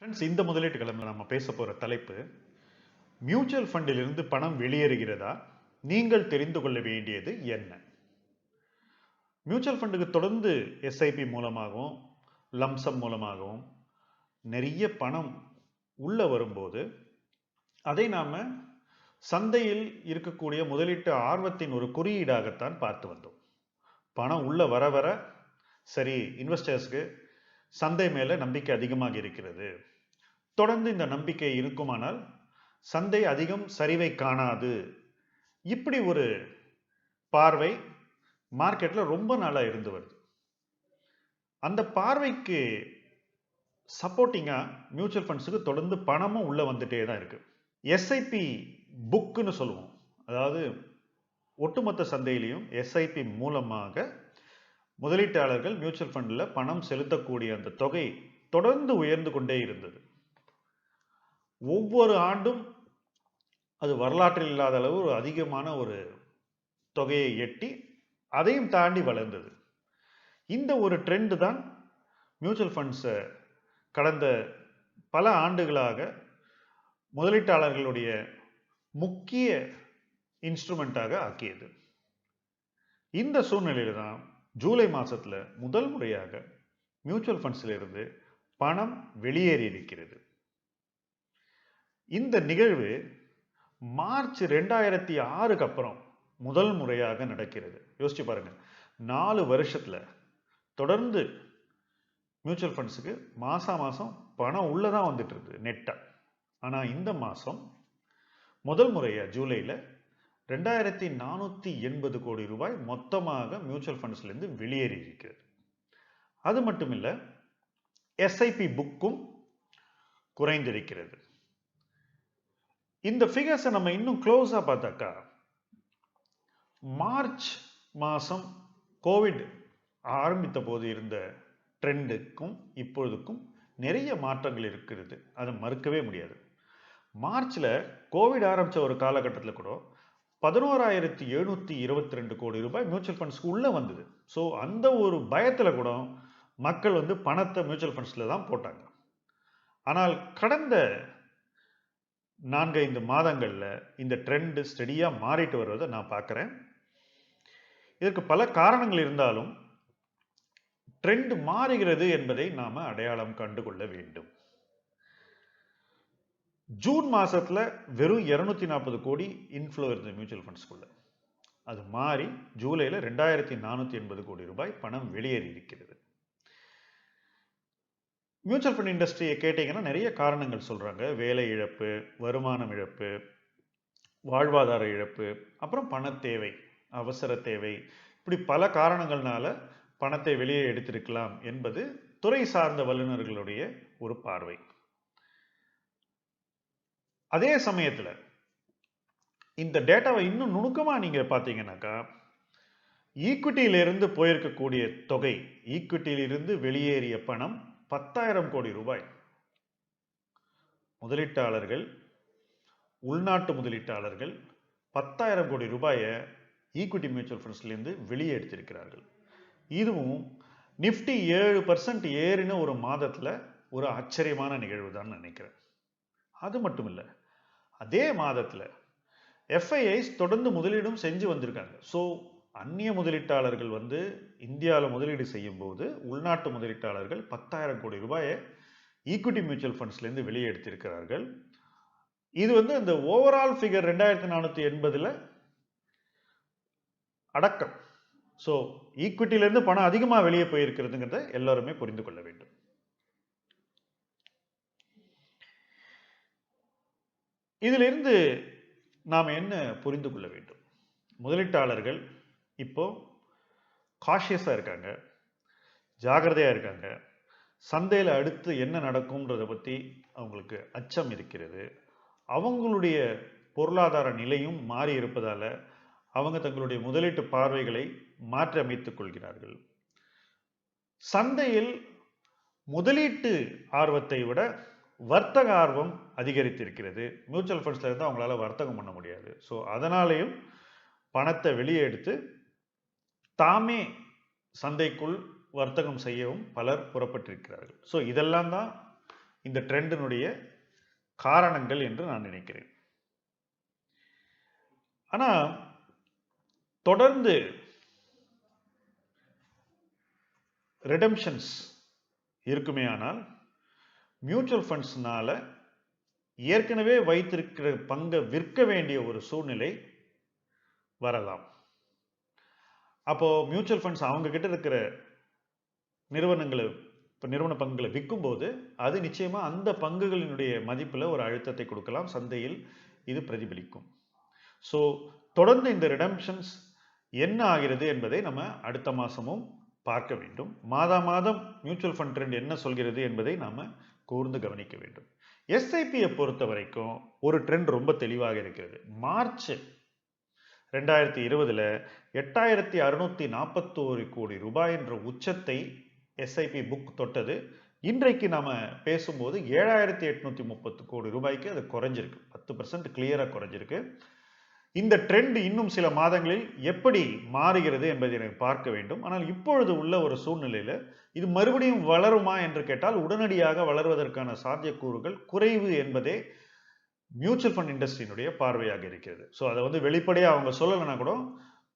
Friends இந்த முதலீட்டு கிழமையில் நம்ம பேச போகிற தலைப்பு மியூச்சுவல் ஃபண்டிலிருந்து பணம் வெளியேறுகிறதா? நீங்கள் தெரிந்து கொள்ள வேண்டியது என்ன? மியூச்சுவல் ஃபண்டுக்கு தொடர்ந்து எஸ்ஐபி மூலமாகவும் லம்சம் மூலமாகவும் நிறைய பணம் உள்ளே வரும்போது அதை நாம் சந்தையில் இருக்கக்கூடிய முதலீட்டு ஆர்வத்தின் ஒரு குறியீடாகத்தான் பார்த்து வந்தோம். பணம் உள்ளே வர வர சரி இன்வெஸ்டர்ஸ்க்கு சந்தை மேலே நம்பிக்கை அதிகமாக இருக்கிறது. தொடர்ந்து இந்த நம்பிக்கை இருக்குமானால் சந்தை அதிகம் சரிவை காணாது. இப்படி ஒரு பார்வை மார்க்கெட்டில் ரொம்ப நாளாக இருந்து வருது. அந்த பார்வைக்கு சப்போர்ட்டிங்காக மியூச்சுவல் ஃபண்ட்ஸுக்கு தொடர்ந்து பணமும் உள்ளே வந்துட்டே தான் இருக்குது எஸ்ஐபி புக்குன்னு சொல்லுவோம். அதாவது ஒட்டுமொத்த சந்தையிலையும் எஸ்ஐபி மூலமாக முதலீட்டாளர்கள் மியூச்சுவல் ஃபண்டில் பணம் செலுத்தக்கூடிய அந்த தொகை தொடர்ந்து உயர்ந்து கொண்டே இருந்தது. ஒவ்வொரு ஆண்டும் அது வரலாற்றில் இல்லாத அளவு ஒரு அதிகமான ஒரு தொகையை எட்டி அதையும் தாண்டி வளர்ந்தது. இந்த ஒரு ட்ரெண்டு தான் மியூச்சுவல் ஃபண்ட்ஸை கடந்த பல ஆண்டுகளாக முதலீட்டாளர்களுடைய முக்கிய இன்ஸ்ட்ருமெண்ட்டாக ஆக்கியது. இந்த சூழ்நிலையில தான் ஜூலை மாதத்தில் முதல் முறையாக மியூச்சுவல் ஃபண்ட்ஸிலிருந்து பணம் வெளியேறி இருக்கிறது இந்த நிகழ்வு மார்ச் ரெண்டாயிரத்தி ஆறுக்கு அப்புறம் முதல் முறையாக நடக்கிறது. யோசிச்சு பாருங்க. நாலு வருஷத்தில் தொடர்ந்து மியூச்சுவல் ஃபண்ட்ஸுக்கு மாதம் மாதம் பணம் உள்ளே தான் வந்துட்டு இருக்குது நெட்டாக ஆனால் இந்த மாதம் முதல் முறையாக ஜூலையில் ரெண்டாயிரத்தி நானூற்றி எண்பது கோடி ரூபாய் மொத்தமாக மியூச்சுவல் ஃபண்ட்ஸ்லேருந்து வெளியேறி இருக்கிறது அது மட்டும் இல்லை எஸ்ஐபி புக்கும் குறைந்திருக்கிறது. இந்த ஃபிகர்ஸை நம்ம இன்னும் க்ளோஸாக பார்த்தாக்கா மார்ச் மாதம் கோவிட் ஆரம்பித்த போது இருந்த ட்ரெண்டுக்கும் இப்பொழுதுக்கும் நிறைய மாற்றங்கள் இருக்கிறது. அதை மறுக்கவே முடியாது. மார்ச்சில் கோவிட் ஆரம்பித்த ஒரு காலகட்டத்தில் கூட பதினோராயிரத்தி எழுநூற்றி இருபத்தி ரெண்டு கோடி ரூபாய் மியூச்சுவல் ஃபண்ட்ஸ்க்கு உள்ளே வந்தது. ஸோ அந்த ஒரு பயத்தில் கூட மக்கள் வந்து பணத்தை மியூச்சுவல் ஃபண்ட்ஸில் தான் போட்டாங்க. ஆனால் கடந்த நான்கைந்து மாதங்களில் இந்த ட்ரெண்டு ஸ்டெடியாக மாறிட்டு வருவதை நான் பார்க்குறேன் இதற்கு பல காரணங்கள் இருந்தாலும் ட்ரெண்ட் மாறுகிறது என்பதை நாம் அடையாளம் கண்டு கொள்ள வேண்டும். ஜூன் மாதத்தில் வெறும் இரநூத்தி நாற்பது கோடி இன்ஃப்ளோ இருந்தது மியூச்சுவல் ஃபண்ட்ஸ்குள்ள அது மாறி ஜூலையில் ரெண்டாயிரத்தி நானூற்றி எண்பது கோடி ரூபாய் பணம் வெளியேறி இருக்கிறது. மியூச்சுவல் ஃபண்ட் இண்டஸ்ட்ரியை கேட்டிங்கன்னா நிறைய காரணங்கள் சொல்கிறாங்க வேலை இழப்பு வருமானம் இழப்பு வாழ்வாதார இழப்பு அப்புறம் பணத்தேவை அவசர தேவை. இப்படி பல காரணங்கள்னால பணத்தை வெளியே எடுத்திருக்கலாம் என்பது துறை சார்ந்த வல்லுநர்களுடைய ஒரு பார்வை. அதே சமயத்தில் இந்த டேட்டாவை இன்னும் நுணுக்கமாக நீங்கள் பார்த்தீங்கன்னாக்கா ஈக்விட்டியிலிருந்து போயிருக்கக்கூடிய தொகை ஈக்விட்டியிலிருந்து வெளியேறிய பணம் பத்தாயிரம் கோடி ரூபாய். முதலீட்டாளர்கள் உள்நாட்டு முதலீட்டாளர்கள் பத்தாயிரம் கோடி ரூபாயை ஈக்விட்டி மியூச்சுவல் ஃபண்ட்ஸ்லேருந்து வெளியே எடுத்திருக்கிறார்கள். இதுவும் நிஃப்டி ஏழு பர்சன்ட் ஏறின ஒரு மாதத்தில் ஒரு ஆச்சரியமான நிகழ்வு தான் நினைக்கிறேன். அது மட்டும் இல்லை அதே மாதத்தில் எஃப்ஐஐஸ் தொடர்ந்து முதலீடும் செஞ்சு வந்திருக்காங்க. ஸோ அந்நிய முதலீட்டாளர்கள் வந்து இந்தியாவில் முதலீடு செய்யும் போது உள்நாட்டு முதலீட்டாளர்கள் பத்தாயிரம் கோடி ரூபாயை ஈக்விட்டி மியூச்சுவல் ஃபண்ட்ஸ்லேருந்து வெளியே எடுத்திருக்கிறார்கள். இது வந்து அந்த ஓவரால் ஃபிகர் ரெண்டாயிரத்தி நானூற்றி எண்பதில் அடக்கம். ஸோ ஈக்விட்டியிலேருந்து பணம் அதிகமாக வெளியே போயிருக்கிறதுங்கிறத எல்லாருமே புரிந்து கொள்ள வேண்டும். இதிலிருந்து நாம் என்ன புரிந்து கொள்ள வேண்டும்? முதலீட்டாளர்கள் இப்போது காஷியஸாக இருக்காங்க. ஜாகிரதையாக இருக்காங்க. சந்தையில் அடுத்து என்ன நடக்கும்ன்றதை பற்றி அவங்களுக்கு அச்சம் இருக்கிறது. அவங்களுடைய பொருளாதார நிலையும் மாறி இருப்பதால் அவங்க தங்களுடைய முதலீட்டு பார்வைகளை மாற்றி அமைத்துக் கொள்கிறார்கள். சந்தையில் முதலீட்டு ஆர்வத்தை விட வர்த்தக ஆர்வம் அதிகரித்திருக்கிறது. மியூச்சுவல் ஃபண்ட்ஸில் இருந்து அவங்களால வர்த்தகம் பண்ண முடியாது. ஸோ அதனாலேயும் பணத்தை வெளியே எடுத்து தாமே சந்தைக்குள் வர்த்தகம் செய்யவும் பலர் புறப்பட்டிருக்கிறார்கள். ஸோ இதெல்லாம் தான் இந்த ட்ரெண்டினுடைய காரணங்கள் என்று நான் நினைக்கிறேன். ஆனால் தொடர்ந்து ரிடம்ஷன்ஸ் இருக்குமே ஆனால் மியூச்சுவல் ஃபண்ட்ஸ்னால ஏற்கனவே வைத்திருக்கிற பங்கை விற்க வேண்டிய ஒரு சூழ்நிலை வரலாம். அப்போது மியூச்சுவல் ஃபண்ட்ஸ் அவங்கக்கிட்ட இருக்கிற நிறுவனங்களை இப்போ நிறுவன பங்குகளை விற்கும்போது அது நிச்சயமாக அந்த பங்குகளினுடைய மதிப்பில் ஒரு அழுத்தத்தை கொடுக்கலாம். சந்தையில் இது பிரதிபலிக்கும். ஸோ தொடர்ந்து இந்த ரிடம்ஷன்ஸ் என்ன ஆகிறது என்பதை நம்ம அடுத்த மாதமும் பார்க்க வேண்டும். மாதா மாதம் மியூச்சுவல் ஃபண்ட் ட்ரெண்ட் என்ன சொல்கிறது என்பதை நாம் கூர்ந்து கவனிக்க வேண்டும். எஸ்ஐபியை பொறுத்த வரைக்கும் ஒரு ட்ரெண்ட் ரொம்ப தெளிவாக இருக்கிறது. மார்ச் ரெண்டாயிரத்தி இருபதில் எட்டாயிரத்தி அறுநூத்தி நாற்பத்தோரு கோடி ரூபாய் என்ற உச்சத்தை எஸ்ஐபி புக் தொட்டது. இன்றைக்கு நாம் பேசும்போது ஏழாயிரத்தி எட்நூத்தி முப்பத்து கோடி ரூபாய்க்கு அது குறைஞ்சிருக்கு. பத்து பர்சன்ட் கிளியராக குறைஞ்சிருக்கு. இந்த ட்ரெண்ட் இன்னும் சில மாதங்களில் எப்படி மாறுகிறது என்பதை எனக்கு பார்க்க வேண்டும். ஆனால் இப்பொழுது உள்ள ஒரு சூழ்நிலையில் இது மறுபடியும் வளருமா என்று கேட்டால் உடனடியாக வளர்வதற்கான சாத்தியக்கூறுகள் குறைவு என்பதே மியூச்சுவல் ஃபண்ட் இண்டஸ்ட்ரியினுடைய பார்வையாக இருக்கிறது. ஸோ அதை வந்து வெளிப்படையாக அவங்க சொல்லலைன்னா கூட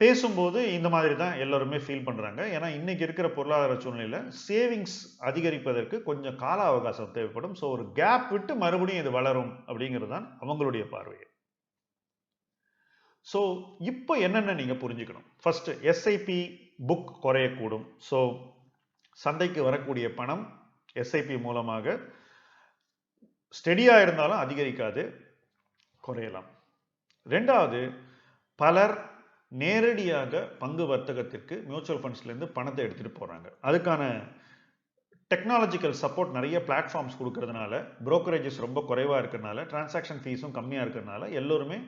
பேசும்போது இந்த மாதிரி தான் எல்லாருமே ஃபீல் பண்ணுறாங்க ஏன்னா இன்னைக்கு இருக்கிற பொருளாதார சூழ்நிலையில் சேவிங்ஸ் அதிகரிப்பதற்கு கொஞ்சம் கால அவகாசம் தேவைப்படும். ஸோ ஒரு கேப் விட்டு மறுபடியும் இது வளரும் அப்படிங்கிறது தான் அவங்களுடைய பார்வை ஸோ இப்போ என்னென்ன நீங்கள் புரிஞ்சுக்கணும்? ஃபர்ஸ்ட் எஸ்ஐபி புக் குறையக்கூடும். ஸோ சந்தைக்கு வரக்கூடிய பணம் எஸ்ஐபி மூலமாக ஸ்டெடியாக இருந்தாலும் அதிகரிக்காது குறையலாம். ரெண்டாவது பலர் நேரடியாக பங்கு வர்த்தகத்திற்கு மியூச்சுவல் ஃபண்ட்ஸ்லேருந்து பணத்தை எடுத்துகிட்டு போகிறாங்க அதுக்கான டெக்னாலஜிக்கல் சப்போர்ட் நிறைய பிளாட்ஃபார்ம்ஸ் கொடுக்கறதுனால புரோக்கரேஜஸ் ரொம்ப குறைவாக இருக்கிறதுனால டிரான்சாக்ஷன் ஃபீஸும் கம்மியாக இருக்கிறதுனால எல்லோருமே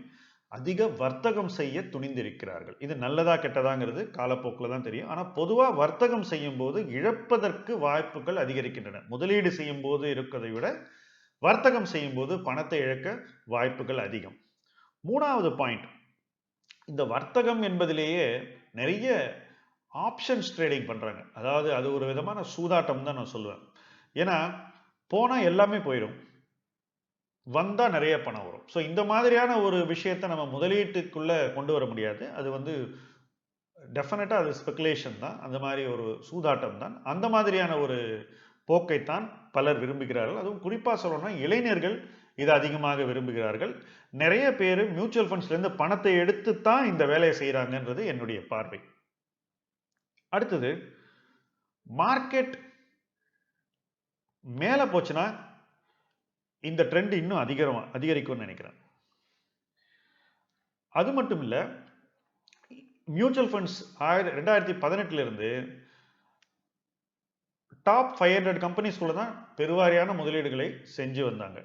அதிக வர்த்தகம் செய்ய துணிந்திருக்கிறார்கள். இது நல்லதா கெட்டதாங்கிறது காலப்போக்கில் தான் தெரியும். ஆனால் பொதுவாக வர்த்தகம் செய்யும் போது இழப்பதற்கு வாய்ப்புகள் அதிகரிக்கின்றன. முதலீடு செய்யும் போது இருக்கிறதை விட வர்த்தகம் செய்யும்போது பணத்தை இழக்க வாய்ப்புகள் அதிகம். மூணாவது பாயிண்ட் இந்த வர்த்தகம் என்பதிலேயே நிறைய ஆப்ஷன்ஸ் ட்ரேடிங் பண்ணுறாங்க அதாவது அது ஒரு விதமான சூதாட்டம் தான் நான் சொல்லுவேன் ஏன்னா போனால் எல்லாமே போயிடும். வந்தால் நிறைய பணம் வரும். ஸோ இந்த மாதிரியான ஒரு விஷயத்தை நம்ம முதலீட்டுக்குள்ளே கொண்டு வர முடியாது. அது வந்து டெஃபினட்டாக அது ஸ்பெகுலேஷன் தான். அந்த மாதிரி ஒரு சூதாட்டம் தான். அந்த மாதிரியான ஒரு போக்கைத்தான் பலர் விரும்புகிறார்கள். அதுவும் குறிப்பாக சொல்லணும்னா இளைஞர்கள் இதை அதிகமாக விரும்புகிறார்கள். நிறைய பேர் மியூச்சுவல் ஃபண்ட்ஸ்லேருந்து பணத்தை எடுத்து தான் இந்த வேலையை செய்கிறாங்கன்றது என்னுடைய பார்வை. அடுத்தது மார்க்கெட் மேலே போச்சுன்னா இந்த ட்ரெண்ட் இன்னும் அதிகரம் அதிகரிக்கும்னு நினைக்கிறேன். அது மட்டும் இல்லை மியூச்சுவல் ஃபண்ட்ஸ் ஆயிர ரெண்டாயிரத்தி பதினெட்டுலேருந்து டாப் ஃபைவ் ஹண்ட்ரட் கம்பெனிஸ்குள்ளே தான் பெருவாரியான முதலீடுகளை செஞ்சு வந்தாங்க.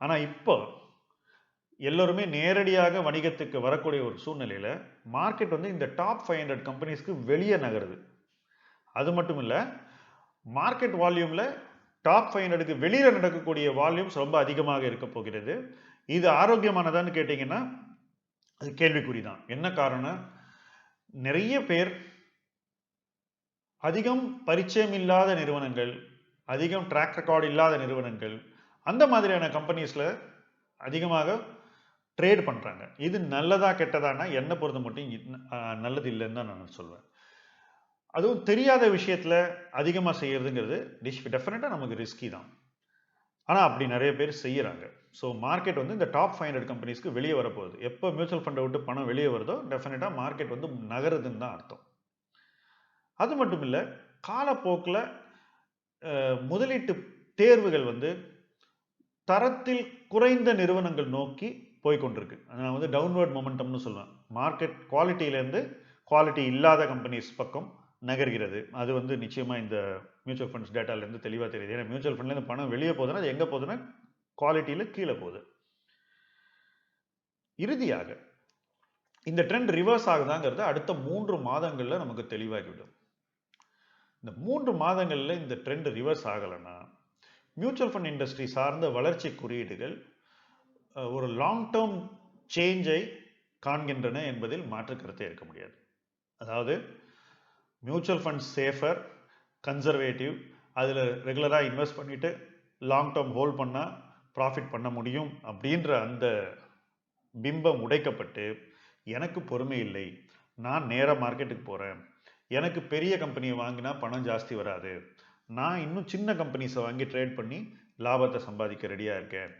ஆனால் இப்போ எல்லோருமே நேரடியாக வணிகத்துக்கு வரக்கூடிய ஒரு சூழ்நிலையில் மார்க்கெட் வந்து இந்த டாப் ஃபைவ் ஹண்ட்ரட் கம்பெனிஸ்க்கு வெளியே நகருது. அது மட்டும் இல்லை மார்க்கெட் வால்யூமில் டாப் ஃபைவ் ஹண்ட்ரடுக்கு வெளியில் நடக்கக்கூடிய வால்யூம்ஸ் ரொம்ப அதிகமாக இருக்க போகிறது. இது ஆரோக்கியமானதான்னு கேட்டிங்கன்னா அது கேள்விக்குறி தான். என்ன காரணம் நிறைய பேர் அதிகம் பரிச்சயம் இல்லாத நிறுவனங்கள் அதிகம் ட்ராக் ரெக்கார்டு இல்லாத நிறுவனங்கள் அந்த மாதிரியான கம்பெனிஸில் அதிகமாக ட்ரேட் பண்ணுறாங்க இது நல்லதா கெட்டதானா என்னை பொறுத்த மட்டும் நல்லது இல்லைன்னு தான் நான் சொல்வேன். அதுவும் தெரியாத விஷயத்தில் அதிகமாக செய்கிறதுங்கிறது டிஷ் டெஃபினட்டாக நமக்கு ரிஸ்கி தான். ஆனால் அப்படி நிறைய பேர் செய்கிறாங்க ஸோ மார்க்கெட் வந்து இந்த டாப் ஃபைவ் ஹண்ட்ரட் கம்பெனிஸ்க்கு வெளியே வரப்போகுது. எப்போ மியூச்சுவல் ஃபண்டை விட்டு பணம் வெளியே வருதோ டெஃபினட்டாக மார்க்கெட் வந்து நகருதுன்னு தான் அர்த்தம். அது மட்டும் இல்லை காலப்போக்கில் முதலீட்டு தேர்வுகள் வந்து தரத்தில் குறைந்த நிறுவனங்கள் நோக்கி போய்கொண்டிருக்கு நான் வந்து டவுன்வர்ட் மொமெண்டம்னு சொல்லுவேன் மார்க்கெட் குவாலிட்டியிலேருந்து குவாலிட்டி இல்லாத கம்பெனிஸ் பக்கம் நகர்கிறது. அது வந்து நிச்சயமாக இந்த மியூச்சுவல் ஃபண்ட்ஸ் டேட்டாலேருந்து தெளிவாக தெரியுது. ஏன்னா மியூச்சுவல் ஃபண்ட்லேருந்து பணம் வெளியே போகுதுன்னா அது எங்கே போகுதுன்னா குவாலிட்டியில் கீழே போகுது. இறுதியாக இந்த ட்ரெண்ட் ரிவர்ஸ் ஆகுதாங்கிறது அடுத்த மூன்று மாதங்களில் நமக்கு தெளிவாகிவிடும். இந்த மூன்று மாதங்களில் இந்த ட்ரெண்ட் ரிவர்ஸ் ஆகலைன்னா மியூச்சுவல் ஃபண்ட் இண்டஸ்ட்ரி சார்ந்த வளர்ச்சி குறியீடுகள் ஒரு லாங் டேர்ம் சேஞ்சை காண்கின்றன என்பதில் மாற்று கருத்தை இருக்க முடியாது. அதாவது மியூச்சுவல் ஃபண்ட் சேஃபர் கன்சர்வேட்டிவ் அதில் ரெகுலராக இன்வெஸ்ட் பண்ணிவிட்டு லாங் டேர்ம் ஹோல்ட் பண்ணால் ப்ராஃபிட் பண்ண முடியும் அப்படின்ற அந்த பிம்பம் உடைக்கப்பட்டு எனக்கு பொறுமை இல்லை. நான் நேராக மார்க்கெட்டுக்கு போகிறேன் எனக்கு பெரிய கம்பெனியை வாங்கினா பணம் ஜாஸ்தி வராது. நான் இன்னும் சின்ன கம்பெனிஸை வாங்கி ட்ரேட் பண்ணி லாபத்தை சம்பாதிக்க ரெடியாக இருக்கேன்.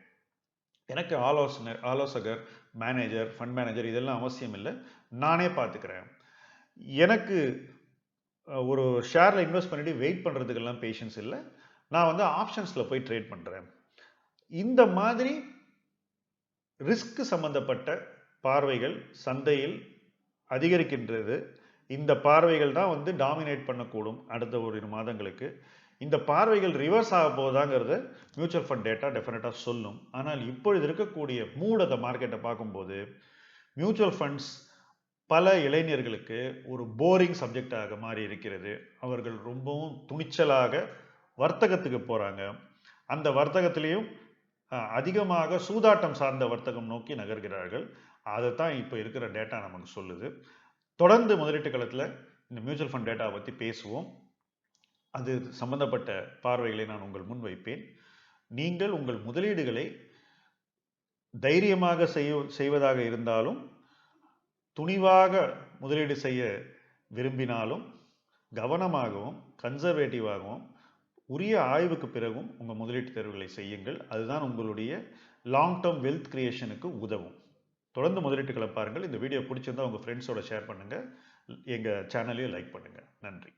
எனக்கு ஆலோசனை ஆலோசகர் மேனேஜர் ஃபண்ட் மேனேஜர் இதெல்லாம் அவசியம் இல்லை. நானே பார்த்துக்கிறேன் எனக்கு ஒரு ஷேரில் இன்வெஸ்ட் பண்ணிட்டு வெயிட் பண்ணுறதுக்கெல்லாம் பேஷன்ஸ் இல்லை. நான் வந்து ஆப்ஷன்ஸில் போய் ட்ரேட் பண்ணுறேன் இந்த மாதிரி ரிஸ்க் சம்மந்தப்பட்ட பார்வைகள் சந்தையில் அதிகரிக்கின்றது. இந்த பார்வைகள் தான் வந்து டாமினேட் பண்ணக்கூடும் அடுத்த ஒரு மாதங்களுக்கு. இந்த பார்வைகள் ரிவர்ஸ் ஆக போகுதாங்கிறத மியூச்சுவல் ஃபண்ட் டேட்டா டெஃபினட்டாக சொல்லும். ஆனால் இப்பொழுது இருக்கக்கூடிய மூடத மார்க்கெட்டை பார்க்கும்போது மியூச்சுவல் ஃபண்ட்ஸ் பல இளைஞர்களுக்கு ஒரு போரிங் சப்ஜெக்டாக மாறி இருக்கிறது. அவர்கள் ரொம்பவும் துணிச்சலாக வர்த்தகத்துக்கு போகிறாங்க அந்த வர்த்தகத்திலையும் அதிகமாக சூதாட்டம் சார்ந்த வர்த்தகம் நோக்கி நகர்கிறார்கள். அதை தான் இப்போ இருக்கிற டேட்டா நமக்கு சொல்லுது. தொடர்ந்து முதலீட்டு களத்தில் இந்த மியூச்சுவல் ஃபண்ட் டேட்டாவை பற்றி பேசுவோம். அது சம்பந்தப்பட்ட பார்வைகளை நான் உங்கள் முன் வைப்பேன். நீங்கள் உங்கள் முதலீடுகளை தைரியமாக செய்ய செய்வதாக இருந்தாலும் துணிவாக முதலீடு செய்ய விரும்பினாலும் கவனமாகவும் கன்சர்வேட்டிவாகவும் உரிய ஆய்வுக்கு பிறகும் உங்கள் முதலீட்டு தேர்வுகளை செய்யுங்கள். அதுதான் உங்களுடைய லாங் டேர்ம் வெல்த் கிரியேஷனுக்கு உதவும். தொடர்ந்து முதலீட்டுகளை பாருங்கள். இந்த வீடியோ பிடிச்சிருந்தா உங்கள் ஃப்ரெண்ட்ஸோட ஷேர் பண்ணுங்கள் எங்கள் சேனலையும் லைக் பண்ணுங்கள் நன்றி.